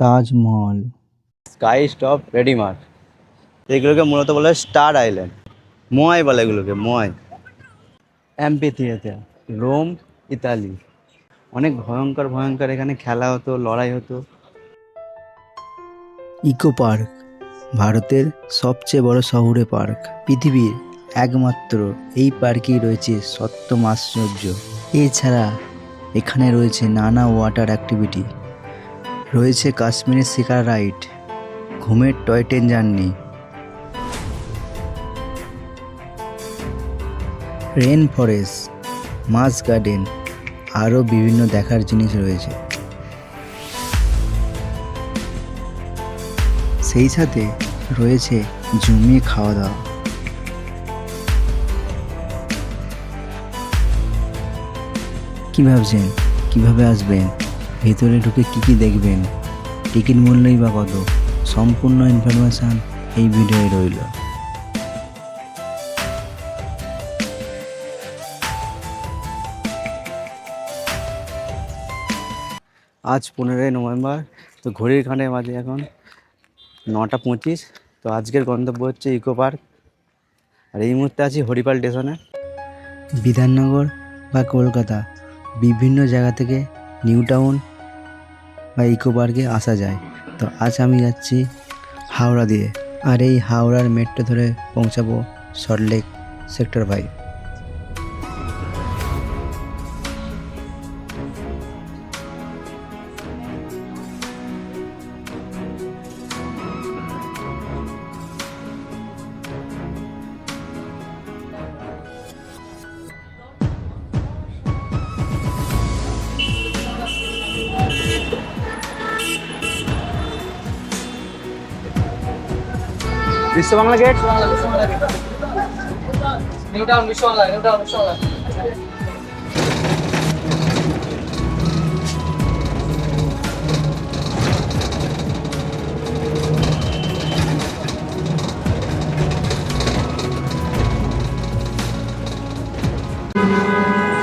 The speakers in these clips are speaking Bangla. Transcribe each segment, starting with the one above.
তাজমহল। Sky stop রেডিমার্ট। এগুলোকে মূলত বলা স্টার আইল্যান্ড। মোয়াই বলে এগুলোকে মোয়াই। Amphitheatre Rome Italy. অনেক ভয়ঙ্কর ভয়ঙ্কর এখানে খেলা হতো লড়াই হতো। ইকো পার্ক ভারতের সবচেয়ে বড় শহুরে পার্ক। পৃথিবীর একমাত্র এই পার্কেই রয়েছে সপ্তম আশ্চর্য। এছাড়া এখানে রয়েছে নানা ওয়াটার অ্যাক্টিভিটি। রয়েছে কাশ্মীরের শিকার রাইড, ঘুমের toy train journey. Rain forest moss garden, আরও বিভিন্ন দেখার জিনিস রয়েছে। সেই সাথে রয়েছে জমিয়ে খাওয়া দাওয়া। কী ভাবছেন? কীভাবে আসবেন? ভেতরে ঢুকে কী কী দেখবেন? টিকিট মূল্যই বা কত? সম্পূর্ণ ইনফরমেশান এই ভিডিওয়ে রইল। আজ পনেরোই নভেম্বর, তো ঘড়ির খানে বাজে এখন নটা পঁচিশ। তো আজকের গন্তব্য হচ্ছে ইকো পার্ক। আর এই মুহূর্তে আছি হরিপাল স্টেশনে। বিধাননগর বা কলকাতা, বিভিন্ন জায়গা থেকে নিউ টাউন বা ইকো পার্কে আসা যায়। তো আজ আমি যাচ্ছি হাওড়া দিয়ে। আর এই হাওড়ার মেট্রো ধরে পৌঁছাবো সল্টলেক সেক্টর ফাইভ বিশ্ব বাংলা গেট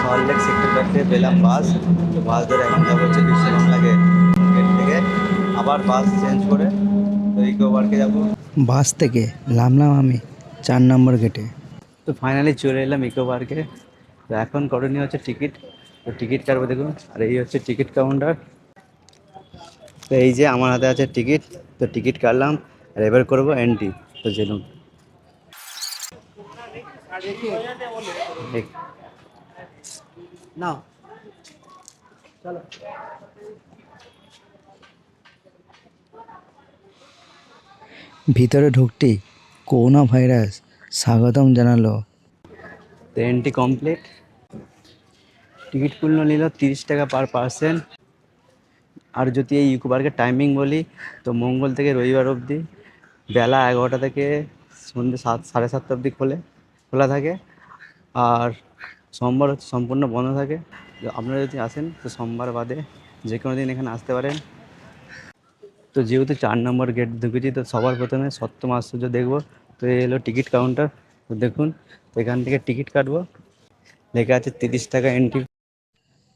সল্টলেক সেক্টর পেলাম বাস বাস ধরে এখন যাব হচ্ছে বিশ্ব বাংলা গেট গেট থেকে। আবার বাস চেঞ্জ করে। তো ইকো পার্কে যাব? বাস থেকে নামলাম আমি চার নম্বর গেটে তো ফাইনালি চলে এলাম ইকো পার্কে তো এখন করণীয় হচ্ছে টিকিট তো টিকিট কাটবো দেখুন। আর এই হচ্ছে টিকিট কাউন্টার তো এই যে আমার হাতে আছে টিকিট তো টিকিট কাটলাম। আর এবার করব এন্ট্রি তো চলুন। এক- না ভিতরে ঢুকতেই করোনা ভাইরাস স্বাগতম জানালো। এন্ট্রি কমপ্লিট টিকিট মূল্য নিল তিরিশ টাকা পার পার্সেন আর যদি এই ইকো পার্কের টাইমিং বলি, তো মঙ্গল থেকে রবিবার অবধি, বেলা এগারোটা থেকে সন্ধ্যে সাত, সাড়ে সাতটা অবধি খোলে, খোলা থাকে। আর সোমবার হচ্ছে সম্পূর্ণ বন্ধ থাকে। আপনারা যদি আসেন, তো সোমবার বাদে যে কোনো দিন এখানে আসতে পারেন। তো যেহেতু চার নম্বর গেট ঢুকেছি তো সবার প্রথমে সপ্তম আশ্চর্য দেখব তো এই হলো টিকিট কাউন্টার তো দেখুন তো এখান থেকে টিকিট কাটবো। লেখা আছে তিরিশ টাকা এন্ট্রি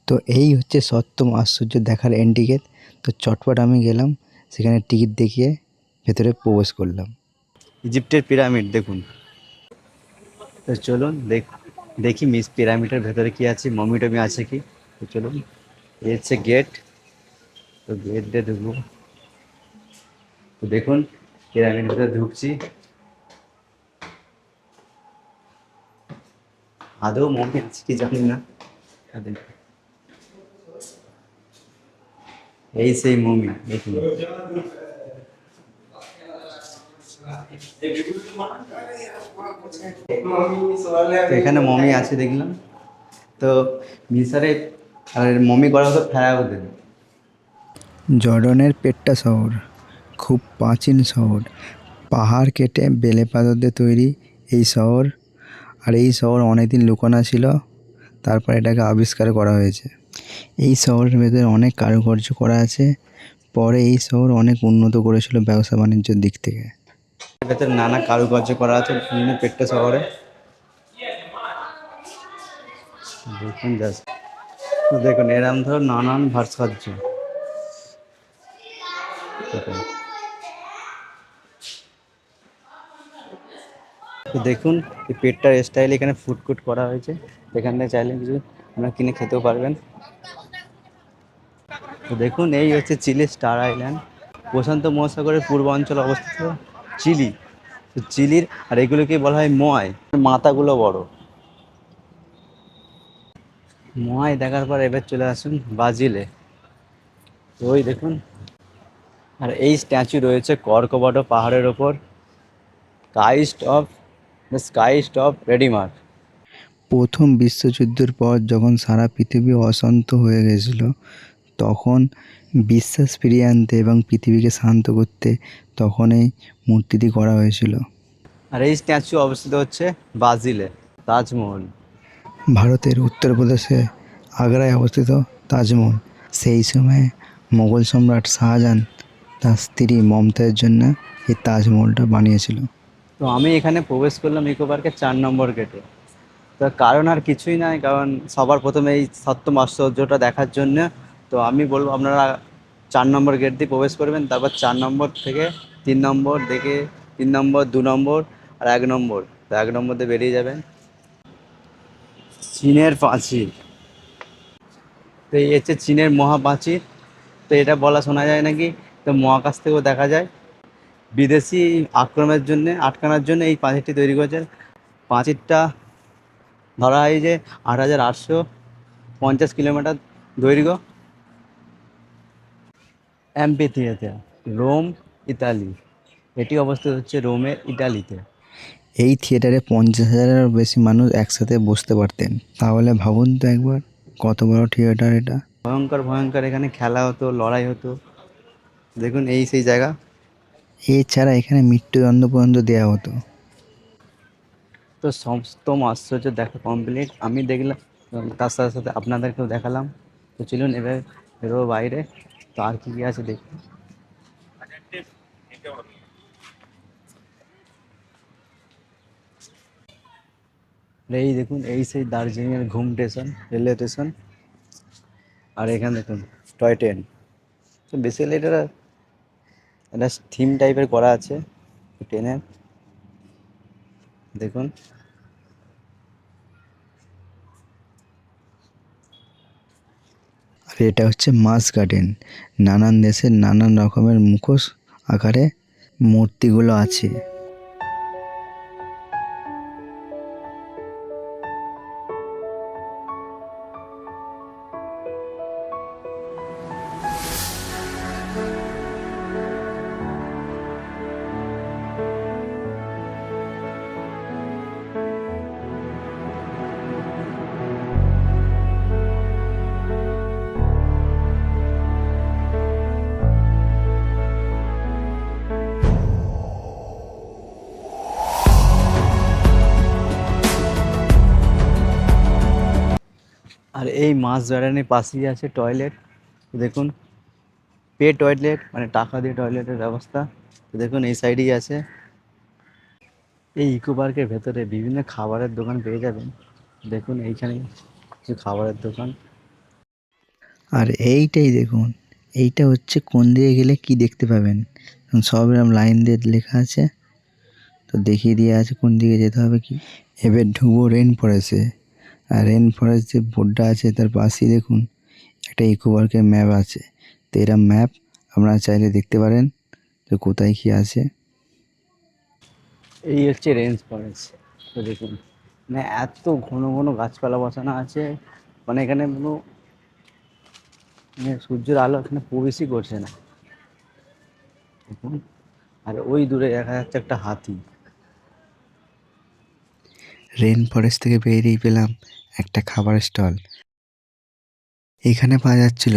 তো এই হচ্ছে সপ্তম আশ্চর্য দেখার এন্ড টিকিট তো চটপট আমি গেলাম সেখানে টিকিট দেখিয়ে ভেতরে প্রবেশ করলাম। ইজিপ্টের পিরামিড দেখুন। তো চলুন দেখ দেখি মিস পিরামিডের ভেতরে কি আছে মমি টমি আছে কি। তো চলুন এই হচ্ছে গেট তো গেট দিয়ে ঢুকবো। তো দেখুন পিরামিড ভিতরে ঢুকছি। আদৌ মমি আছে কি জানি না। আর এই সেই মমি, দেখুন। এখানে মমি আছে, দেখলাম। তো মিসারে আর মমি করা হতো ফেরা হতে জর্ডনের পেট্টা শহর। খুব প্রাচীন শহর। পাহাড় কেটে বেলে পাথর দিয়ে তৈরি এই শহর। আর এই শহর অনেকদিন লুকানো ছিল, তারপর এটাকে আবিষ্কার করা হয়েছে। এই শহরের ভেতরে অনেক কারুকার্য করা আছে। পরে এই শহর অনেক উন্নত করেছিল ব্যবসা বাণিজ্যের দিক থেকে। ভেতরে নানা কারুকার্য করা আছে বিভিন্ন পেট্টা শহরে। দেখুন এরম ধর নানান ভাস্কর্য। তো দেখুন, এই পেটটার স্টাইল এখানে ফুটকুট করা হয়েছে। এখান থেকে চাইলে কিছু আপনারা কিনে খেতেও পারবেন। তো দেখুন, এই হচ্ছে চিলি স্টার আইল্যান্ড। প্রশান্ত মহাসাগরের পূর্ব অঞ্চলে অবস্থিত চিলি। তো চিলির, আর এগুলোকে বলা হয় ময় মাথাগুলো বড়। ময় দেখার পর এবার চলে আসুন বাজিলে তো ওই দেখুন, আর এই স্ট্যাচু রয়েছে কর্কবট পাহাড়ের ওপর। Christ of the of Redeemer প্রথম বিশ্বযুদ্ধের পর যখন সারা পৃথিবী অশান্ত হয়ে গেছিল তখন বিশ্বাস ফিরিয়ে আনতে এবং পৃথিবীকে শান্ত করতে তখন এই মূর্তিটি করা হয়েছিল। আর এই স্ট্যাচু অবস্থিত হচ্ছে ব্রাজিলে তাজমহল। ভারতের উত্তরপ্রদেশে আগ্রায় অবস্থিত তাজমহল। সেই সময়ে মোগল সম্রাট শাহজাহান তার স্ত্রী মমতাজের জন্য এই তাজমহলটা বানিয়েছিল। তো আমি এখানে প্রবেশ করলাম ইকো পার্কের চার নম্বর গেটে। তো কারণ আর কিছুই নাই, কারণ সবার প্রথমে এই সপ্তম আশ্চর্যটা দেখার জন্য তো আমি বলব আপনারা চার নম্বর গেট দিয়ে প্রবেশ করবেন, তারপর চার নম্বর থেকে তিন নম্বর দেখে তিন নম্বর, দু নম্বর আর এক নম্বর। তো এক নম্বর দিয়ে বেরিয়ে যাবেন। চীনের প্রাচীর তো এই হচ্ছে চীনের মহাপ্রাচীর তো এটা বলা শোনা যায় নাকি? তো মহাকাশ থেকেও দেখা যায়। বিদেশি আক্রমণের জন্য আটকানোর জন্য এই পাঁচিরটি তৈরি করেছে পাঁচিরটা ধরা হয় যে আট হাজার আটশো পঞ্চাশ কিলোমিটার দৈর্ঘ্য। Amphitheatre Rome Italy. এটি অবস্থিত হচ্ছে রোমের ইটালিতে এই থিয়েটারে পঞ্চাশ হাজারের বেশি মানুষ একসাথে বসতে পারতেন। তাহলে ভাবুন তো একবার কত বড় থিয়েটার এটা। ভয়ঙ্কর ভয়ঙ্কর। এখানে খেলা হতো লড়াই হতো। দেখুন এই সেই জায়গা। এছাড়া এখানে মৃত্যুদণ্ড পর্যন্ত দেওয়া হতো। তো সমস্ত আশ্চর্য দেখা কমপ্লিট আমি দেখলাম তার সাথে সাথে আপনাদেরকেও দেখালাম। তো চলুন এবার বেরোবো বাইরে। তো আর কী কী আছে দেখি। এই দেখুন, এই সেই দার্জিলিংয়ের ঘুম স্টেশন রেলওয়ে স্টেশন আর এখানে দেখুন টয় ট্রেন তো বেসিক্যালি এটা একটা থিম টাইপের করা আছে ট্রেনের দেখুন। আর এটা হচ্ছে মাস গার্ডেন। নানান দেশের নানান রকমের মুখোশ আকারে মূর্তিগুলো আছে। এই মাছ গার্ডেনের পাশেই আছে টয়লেট দেখুন, পে টয়লেট মানে টাকা দিয়ে টয়লেটের ব্যবস্থা। দেখুন, এই সাইডেই আছে। এই ইকো পার্কের ভেতরে বিভিন্ন খাবারের দোকান পেয়ে যাবেন। দেখুন, এইখানে কিছু খাবারের দোকান। আর এইটাই দেখুন, এইটা হচ্ছে কোন দিকে গেলে কি দেখতে পাবেন? সব এরকম লাইন দিয়ে লেখা আছে। তো দেখিয়ে দিয়ে আছে কোন দিকে যেতে হবে কি। এবার ঢুবো রেন আর রেন ফরেস্ট যে বোর্ডটা আছে তার পাশেই দেখুন একটা ইকো পার্কের ম্যাপ আছে। তো এরম ম্যাপ আপনারা চাইলে দেখতে পারেন তো কোথায় কী আছে। এই হচ্ছে রেঞ্জ ফরেস্ট তো দেখুন। মানে এত ঘন ঘন গাছপালা বসানো আছে মানে এখানে কোনো মানে সূর্যের আলো এখানে প্রবেশই করছে না। আর ওই দূরে দেখা যাচ্ছে একটা হাতি। রেন ফরেস্ট থেকে বেরিয়ে পেলাম একটা খাবার স্টল। এখানে পাওয়া যাচ্ছিল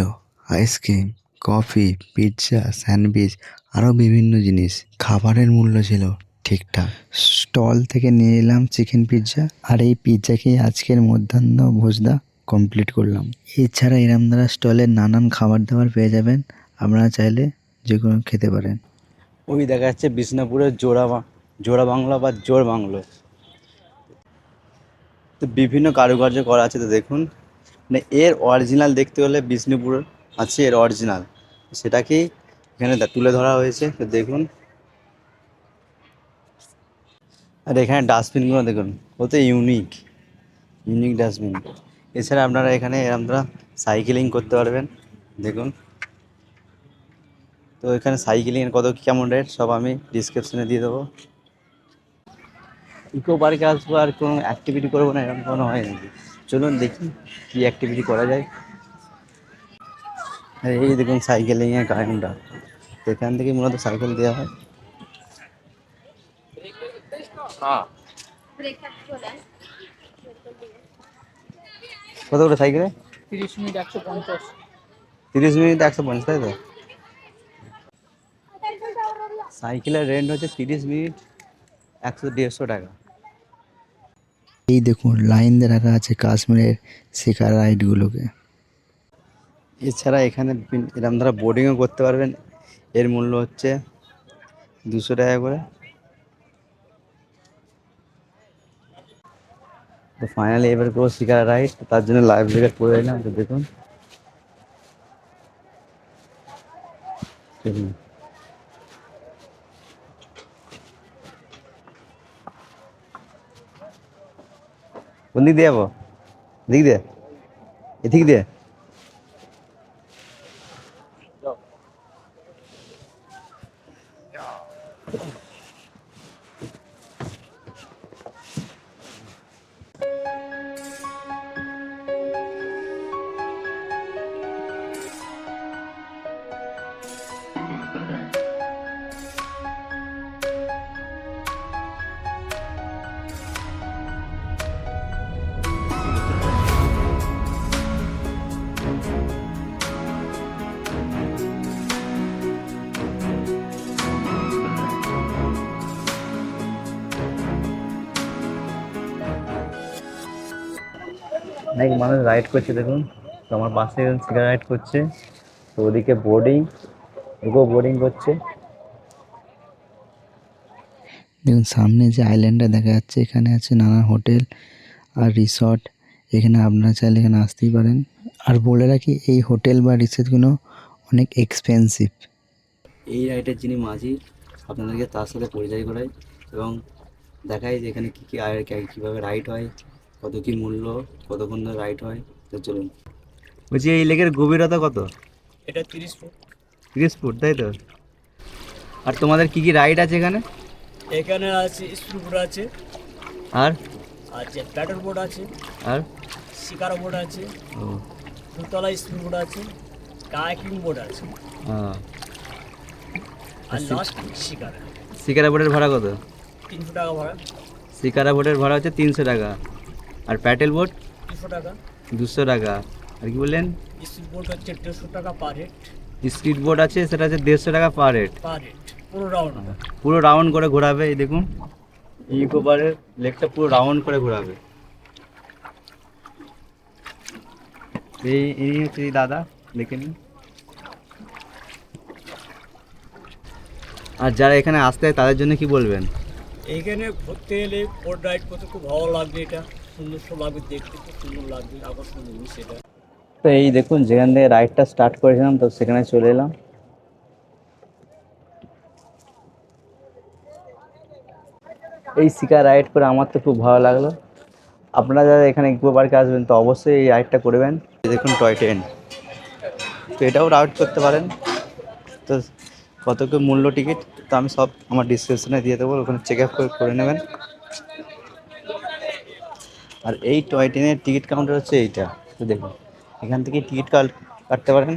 আইসক্রিম কফি পিৎজা স্যান্ডউইচ আরও বিভিন্ন জিনিস। খাবারের মূল্য ছিল ঠিকঠাক। স্টল থেকে নিয়ে এলাম চিকেন পিৎজা আর এই পিৎজাকেই আজকের মধ্যাহ্ন ভোজদা কমপ্লিট করলাম। এছাড়া ইরামদারা স্টলে নানান খাবার দাবার পেয়ে যাবেন। আপনারা চাইলে যে কোনো খেতে পারেন। ওই দেখা যাচ্ছে বিষ্ণুপুরের জোড়া জোড়া বাংলা বা জোর বাংলো। তো বিভিন্ন কারুকার্য করা আছে তো দেখুন। মানে এর অরিজিনাল দেখতে হলে বিষ্ণুপুর আছে এর অরিজিনাল সেটাকেই এখানে তুলে ধরা হয়েছে, তো দেখুন। আর এখানে ডাস্টবিনগুলো দেখুন, কত ইউনিক ইউনিক ডাস্টবিন এছাড়া আপনারা এখানে আপনারা সাইকেলিং করতে পারবেন, দেখুন। তো এখানে সাইকেলিংয়ের কত কেমন রেট সব আমি ডিসক্রিপশনে দিয়ে দেবো। ইকো পার্কে আসব আর কোনো অ্যাক্টিভিটি করব না এরকম কোনো হয় নাকি? চলুন দেখি কী অ্যাক্টিভিটি করা যায়। আর এই দেখুন সাইকেলিংয়ের কারেন্টটা এখান থেকে মূলত সাইকেল দেওয়া হয়। কত করে সাইকেলে তিরিশ মিনিট একশো পঞ্চাশ। তিরিশ মিনিট একশো পঞ্চাশ তাই তো? সাইকেলের রেন্ট হচ্ছে তিরিশ মিনিট একশো দেড়শো টাকা। এই দেখুন লাইন রাখা আছে কাশ্মীরের শেখার রাইডগুলোকে। এছাড়া এখানে এরকম ধরা বোর্ডিংও করতে পারবেন। এর মূল্য হচ্ছে দুশো টাকা করে। তো ফাইনালি এবার করব শিকারা রাইড। তার জন্য লাইফ জ্যাকেট পরে এলাম, তো দেখুন। কোন দিক দিয়ে যাব দিক দিয়ে এদিক দিয়ে অনেক মানুষ রাইড করছে দেখুন। তো আমার পাশে একজন সিগার রাইড করছে। তো ওদিকে বোর্ডিং এগো বোর্ডিং করছে। দেখুন সামনে যে আইল্যান্ডটা দেখা যাচ্ছে এখানে আছে নানা হোটেল আর রিসর্ট এখানে আপনারা চাইলে এখানে আসতেই পারেন। আর বলে রাখি এই হোটেল বা রিসর্টগুলো অনেক এক্সপেন্সিভ এই রাইডের যিনি মাঝি আপনাদেরকে তার সাথে পরিচয় করাই এবং দেখাই যে এখানে কী কী আর কীভাবে রাইড হয়। কত কী মূল্য কতক্ষণ ধরে রাইড হয় তো চলুন। বলছি এই লেকের গভীরতা কত? এটা তিরিশ ফুট। তিরিশ ফুট তাই তো? আর তোমাদের কী কী রাইড আছে এখানে? এখানে আছে বোট আছে। আর? আছে প্যাডেল বোর্ড আছে। আর? শিকার বোর্ড আছে। ও। দুতলা স্পিড বোর্ড আছে। কায়াকিং বোর্ড আছে। হ্যাঁ আর লাস্ট শিকারা। শিকারা বোটের ভাড়া কত? তিনশো টাকা ভাড়া। শিকারা বোর্ডের ভাড়া হচ্ছে তিনশো টাকা। আর প্যাটেল বোট? দুশো টাকা। দুশো টাকা। আর কি বললেন? স্পিড বোট হচ্ছে দেড়শো টাকা পার হেড স্পিড বোট আছে সেটা হচ্ছে দেড়শো টাকা পার হেড পার হেড পুরো রাউন্ড পুরো রাউন্ড করে ঘোরাবে এই দেখুন। ইকো পারের লেকটা পুরো রাউন্ড করে ঘোরাবে। এই ইনি হচ্ছে দাদা দেখে নিন। আর যারা এখানে আসতে তাদের জন্য কি বলবেন? এইখানে ঘুরতে এলে বোট রাইড করতে খুব ভালো লাগবে এটা। তো এই দেখুন, যেখান থেকে রাইডটা স্টার্ট করেছিলাম, তো সেখানে চলে এলাম। এই শিকার রাইড করে আমার তো খুব ভালো লাগল। আপনারা যারা এখানে ইকো পার্কে আসবেন, তো অবশ্যই এই রাইডটা করবেন। দেখুন টয় ট্রেন তো এটাও রাইড করতে পারেন। তো কত কি মূল্য টিকিট তো আমি সব আমার ডিসক্রিপশনে দিয়ে দেবো, ওখানে চেক আপ করে নেবেন। আর এই টয় ট্রেনের টিকিট কাউন্টার হচ্ছে এইটা। দেখুন, এখান থেকে টিকিট কাটতে পারেন।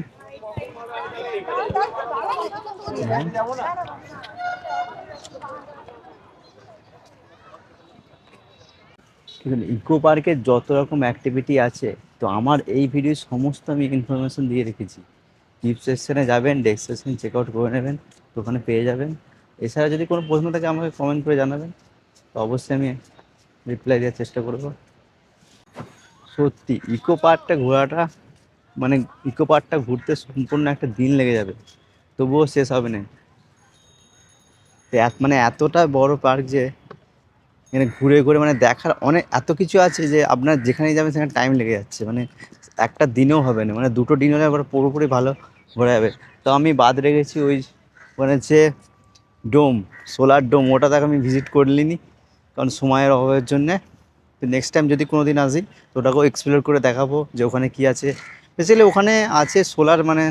ইকো পার্কে যত রকম অ্যাক্টিভিটি আছে, তো আমার এই ভিডিও সমস্ত আমি ইনফরমেশন দিয়ে রেখেছি। টিপ সেকশনে যাবেন ডেস্ক সেকশন চেক আউট করে নেবেন, তো ওখানে পেয়ে যাবেন। এছাড়া যদি কোনো প্রশ্ন থাকে, আমাকে কমেন্ট করে জানাবেন। তো অবশ্যই আমি রিপ্লাই দেওয়ার চেষ্টা করব। সত্যি ইকো পার্কটা ঘোরাটা মানে ইকো পার্কটা ঘুরতে সম্পূর্ণ একটা দিন লেগে যাবে। তবুও শেষ হবে না। মানে এতটা বড় পার্ক যে এখানে ঘুরে ঘুরে মানে দেখার অনেক, এত কিছু আছে যে আপনার যেখানেই যাবেন সেখানে টাইম লেগে যাচ্ছে। মানে একটা দিনেও হবে না। মানে দুটো দিন হলে আবার পুরোপুরি ভালো ঘোরা যাবে। তো আমি বাদ রেখেছি ওই মানে যে ডোম সোলার ডোম ওটা তাকে আমি ভিজিট করলিনি কারণ সময়ের অভাবের জন্যে। নেক্সট টাইম যদি কোনো দিন আসি, তো ওটাকেও এক্সপ্লোর করে দেখাবো যে ওখানে কী আছে। বেসিক্যালি ওখানে আছে সোলার মানে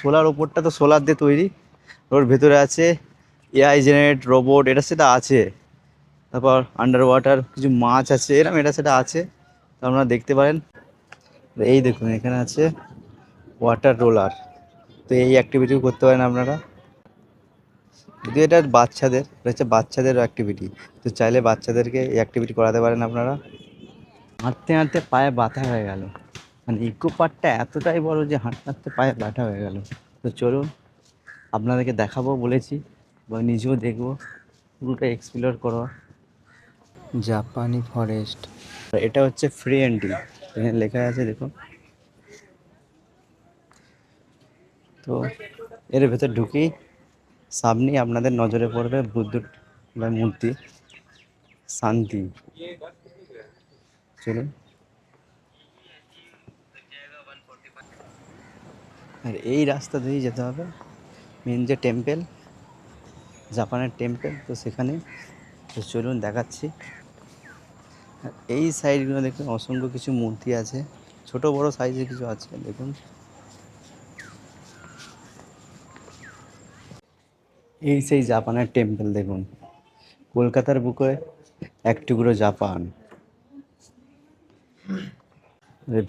সোলার ওপরটা তো সোলার দিয়ে তৈরি। ওর ভেতরে আছে এআই জেনারেট রোবট এটা সেটা আছে। তারপর আন্ডার ওয়াটার কিছু মাছ আছে এরকম এটা সেটা আছে। তো আপনারা দেখতে পারেন। এই দেখুন, এখানে আছে ওয়াটার রোলার তো এই অ্যাক্টিভিটিও করতে পারেন আপনারা। যদিও এটা বাচ্চাদের এটা হচ্ছে বাচ্চাদের অ্যাক্টিভিটি তো চাইলে বাচ্চাদেরকে এই অ্যাক্টিভিটি করাতে পারেন আপনারা। হাঁটতে হাঁটতে পায়ে ব্যথা হয়ে গেল। মানে ইকো পার্কটা এতটাই বড় যে হাঁটতে হাঁটতে পায়ে ব্যথা হয়ে গেল। তো চলুন আপনাদেরকে দেখাবো বলেছি বা নিজেও দেখব। পুরোটা এক্সপ্লোর করো। জাপানি ফরেস্ট আর এটা হচ্ছে ফ্রি এন্ট্রি এখানে লেখা আছে দেখুন তো এর ভেতর ঢুকেই সামনেই আপনাদের নজরে পড়বে বুদ্ধ মূর্তি। শান্তি। চলুন। আর এই রাস্তা দিয়েই যেতে হবে। মেন যে টেম্পেল, জাপানের টেম্পেল, তো সেখানে। তো চলুন দেখাচ্ছি। এই সাইডগুলো দেখুন, অসংখ্য কিছু মূর্তি আছে। ছোট বড় সাইজে কিছু আছে, দেখুন। এই সেই জাপানের টেম্পল দেখুন। কলকাতার বুকে এক টুকরো জাপান।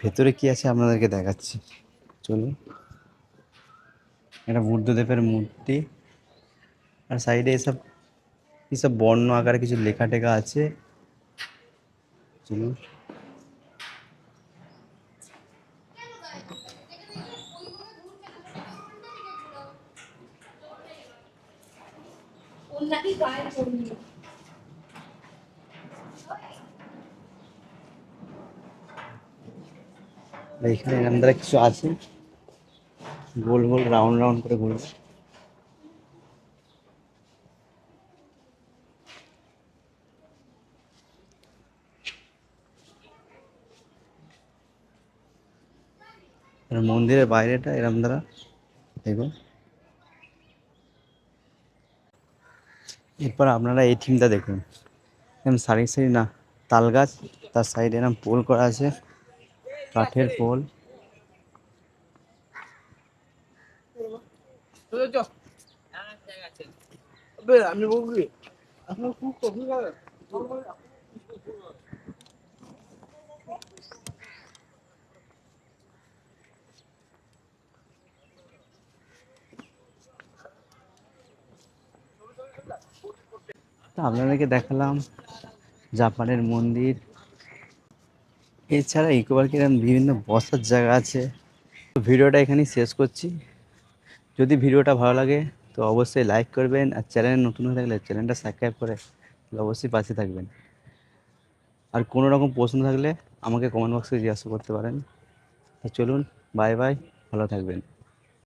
ভেতরে কি আছে আপনাদেরকে দেখাচ্ছি। চলুন। এটা বুদ্ধদেবের মূর্তি। আর সাইডে এসব এসব বর্ণ আকারে কিছু লেখা টেখা আছে। চলুন। এখানে এরকম দ্বারা কিছু আছে। গোল গোল রাউন্ড রাউন্ড করে ঘুরবে মন্দিরের বাইরেটা এরম দ্বারা দেখুন এরপর আপনারা এই থিমটা দেখুন। এরকম সারি সারি না, তাল গাছ, তার সাইডে এরকম পোল করা আছে। কাঠের পোল। তো আপনাদেরকে দেখালাম জাপানের মন্দির। এছাড়া ইকো পার্কে এরকম বিভিন্ন বসার জায়গা আছে। তো ভিডিওটা এখানেই শেষ করছি। যদি ভিডিওটা ভালো লাগে, তো অবশ্যই লাইক করবেন আর চ্যানেলে নতুন হয়ে থাকলে চ্যানেলটা সাবস্ক্রাইব করে অবশ্যই পাশে থাকবেন। আর কোনো রকম প্রশ্ন থাকলে আমাকে কমেন্ট বক্সে জিজ্ঞাসা করতে পারেন। চলুন বাই বাই ভালো থাকবেন।